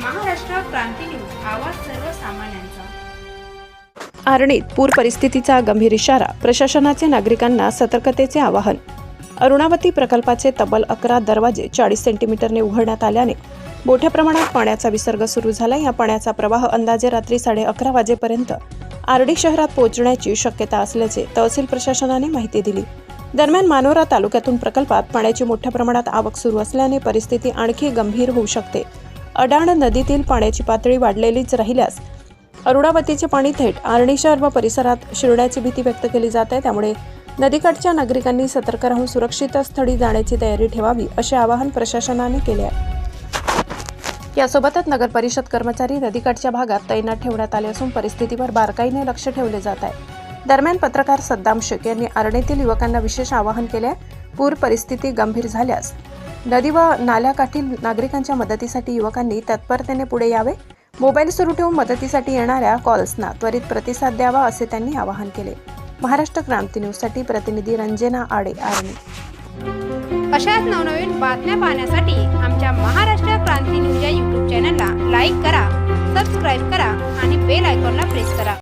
क्रांती news आवाज सर्वसामान्यांचा. आरणीत पूर परिस्थितीचा गंभीर इशारा प्रशासनाचे नागरिकांना सतर्कतेचे आवाहन. अरुणावती प्रकल्पाचे तब्बल अकरा दरवाजे चाळीस सेंटीमीटरने उघडण्यात आल्याने मोठ्या प्रमाणात पाण्याचा विसर्ग सुरू झाला या पाण्याचा प्रवाह अंदाजे रात्री साडे अकरा वाजेपर्यंत आर्डी शहरात पोहोचण्याची शक्यता असल्याचे तहसील प्रशासनाने माहिती दिली. दरम्यान मानोरा तालुक्यातून प्रकल्पात पाण्याची मोठ्या प्रमाणात आवक सुरू असल्याने परिस्थिती आणखी गंभीर होऊ शकते. अडाण नदीतील पाण्याची पातळी वाढलेलीच राहिल्यास अरुणावतीचे पाणी थेट आर्णी शहर व परिसरात शिरण्याची भीती व्यक्त केली जात. आहे त्यामुळे नदीकाठच्या नागरिकांनी सतर्क राहून सुरक्षित स्थळी जाण्याची तयारी ठेवावी असे आवाहन प्रशासनाने केले आहे. यासोबतच नगर परिषद कर्मचारी नदीकाठच्या भागात तैनात ठेवण्यात आले असून परिस्थितीवर बारकाईने लक्ष ठेवले जात आहे. दरम्यान पत्रकार सद्दाम शेख यांनी आरणीतील युवकांना विशेष आवाहन केले आहे. पूर परिस्थिती गंभीर झाल्यास नदी व नाल्याकाठील नागरिकांच्या मदतीसाठी युवकांनी तत्परतेने पुढे यावे. मोबाईल सुरू ठेवून मदतीसाठी येणाऱ्या कॉल्सना त्वरित प्रतिसाद द्यावा असे त्यांनी आवाहन केले. महाराष्ट्र क्रांती न्यूजसाठी प्रतिनिधी रंजना आडे आर्मी. अशाच नवनवीन बातम्या पाहण्यासाठी आमच्या महाराष्ट्र क्रांती न्यूज या यूट्यूब चॅनलला लाईक करा सबस्क्राईब करा आणि बेल आयकॉनला प्रेस करा.